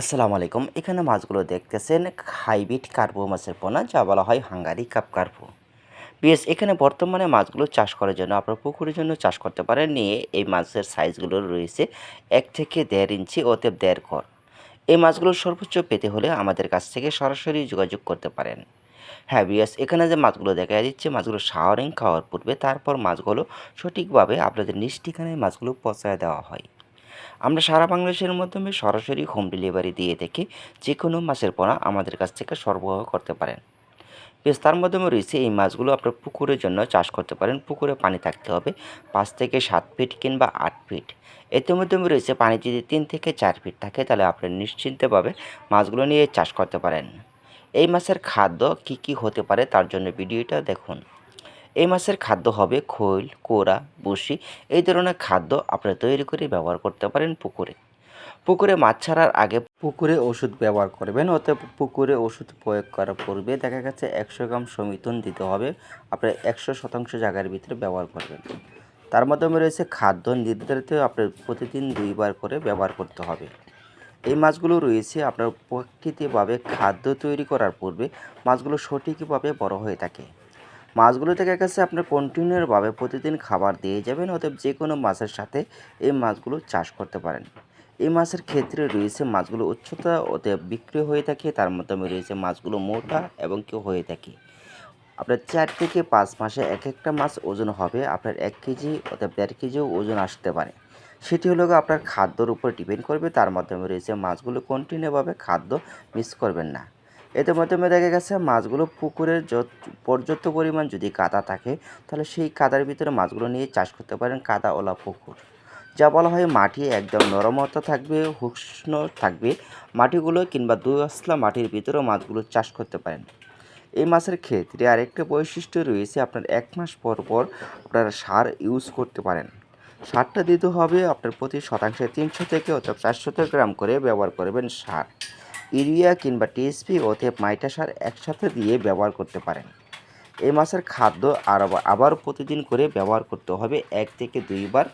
আসসালামু আলাইকুম। এখানে মাছগুলো দেখতেছেন হাইব্রিড কার্পো মাছের পোনা, যা বলা হয় হাঙ্গারি কাপ কার্পো। বিএস, এখানে বর্তমানে মাছগুলো চাষ করার জন্য আপনার পুকুরের জন্য চাষ করতে পারেন। নিয়ে এই মাছের সাইজগুলো রয়েছে এক থেকে দেড় ইঞ্চি অতএব দেড় কর এই মাছগুলো সর্বোচ্চ পেতে হলে আমাদের কাছ থেকে সরাসরি যোগাযোগ করতে পারেন। হ্যাঁ বিএস, এখানে যে মাছগুলো দেখা দিচ্ছে মাছগুলো শাওয়ারিং খাওয়ার পূর্বে তারপর মাছগুলো সঠিকভাবে আপনাদের নিজ ঠিকানায় মাছগুলো পচায় দেওয়া হয়। আমরা সারা বাংলাদেশের মাধ্যমে সরাসরি হোম ডেলিভারি দিয়ে থেকে যে কোনো মাছের পোনা আমাদের কাছ থেকে সরবরাহ করতে পারেন। বেশ, তার মাধ্যমে রয়েছে এই মাছগুলো আপনার পুকুরের জন্য চাষ করতে পারেন। পুকুরে পানি থাকতে হবে পাঁচ থেকে সাত ফিট কিংবা আট ফিট এতে মাধ্যমে রয়েছে পানি যদি তিন থেকে চার ফিট থাকে, তাহলে আপনি নিশ্চিন্তভাবে মাছগুলো নিয়ে চাষ করতে পারেন। এই মাছের খাদ্য কি কি হতে পারে, তার জন্য ভিডিওটা দেখুন। এই মাছের খাদ্য হবে খৈল, কোরা বসি এই ধরনের খাদ্য আপনারা তৈরি করে ব্যবহার করতে পারেন পুকুরে। পুকুরে মাছ ছাড়ার আগে পুকুরে ওষুধ ব্যবহার করবেন ওতে পুকুরে ওষুধ প্রয়োগ করার পূর্বে দেখা গেছে একশো গ্রাম সমিতন দিতে হবে। আপনার একশো শতাংশ জায়গার ভিতরে ব্যবহার করবেন। তার মাধ্যমে রয়েছে খাদ্য নির্ধারিত আপনার প্রতিদিন দুইবার করে ব্যবহার করতে হবে। এই মাছগুলো রয়েছে আপনার প্রকৃতিভাবে খাদ্য তৈরি করার পূর্বে। মাছগুলো সঠিকভাবে বড় হয়ে থাকে। মাছগুলো থেকে কাছে আপনার কন্টিনিউভাবে প্রতিদিন খাবার দিয়ে যাবেন, অতএব যে কোনো মাছের সাথে এই মাছগুলো চাষ করতে পারেন। এই মাছের ক্ষেত্রে রয়েছে মাছগুলো উচ্চতা, অতএব বিক্রি হয়ে থাকে, তার মাধ্যমে রয়েছে মাছগুলো মোটা এবং কেউ হয়ে থাকে। আপনার চার থেকে পাঁচ মাসে এক একটা মাছ ওজন হবে আপনার এক কেজি অর্থাৎ দেড় কেজিও ওজন আসতে পারে। সেটি হলো আপনার খাদ্যর উপর ডিপেন্ড করবে, তার মাধ্যমে রয়েছে মাছগুলো কন্টিনিউভাবে খাদ্য মিস করবেন না। এতে মাধ্যমে দেখা গেছে মাছগুলো পুকুরের পর্যাপ্ত পরিমাণ যদি কাদা থাকে, তাহলে সেই কাদার ভিতরে মাছগুলো নিয়ে চাষ করতে পারেন কাদাওয়ালা পুকুর। যা বলা হয় মাটি একদম নরমতা থাকবে, উষ্ণ থাকবে। মাটিগুলো কিংবা দুই আসলা মাটির ভিতরেও মাছগুলো চাষ করতে পারেন। এই মাছের ক্ষেত্রে আরেকটা বৈশিষ্ট্য রয়েছে আপনার এক মাস পর পর আপনারা সার ইউজ করতে পারেন। সারটা দিতে হবে আপনার প্রতি শতাংশে তিনশো থেকে অথবা চারশো গ্রাম করে ব্যবহার করবেন সার। ইউরিয়া কিংবা টিএসপি অথে মাইটাসার একসাথে দিয়ে ব্যবহার করতে পারেন। এই মাছের খাদ্য আর আবার- আবার প্রতিদিন করে ব্যবহার করতে হবে এক থেকে দুইবার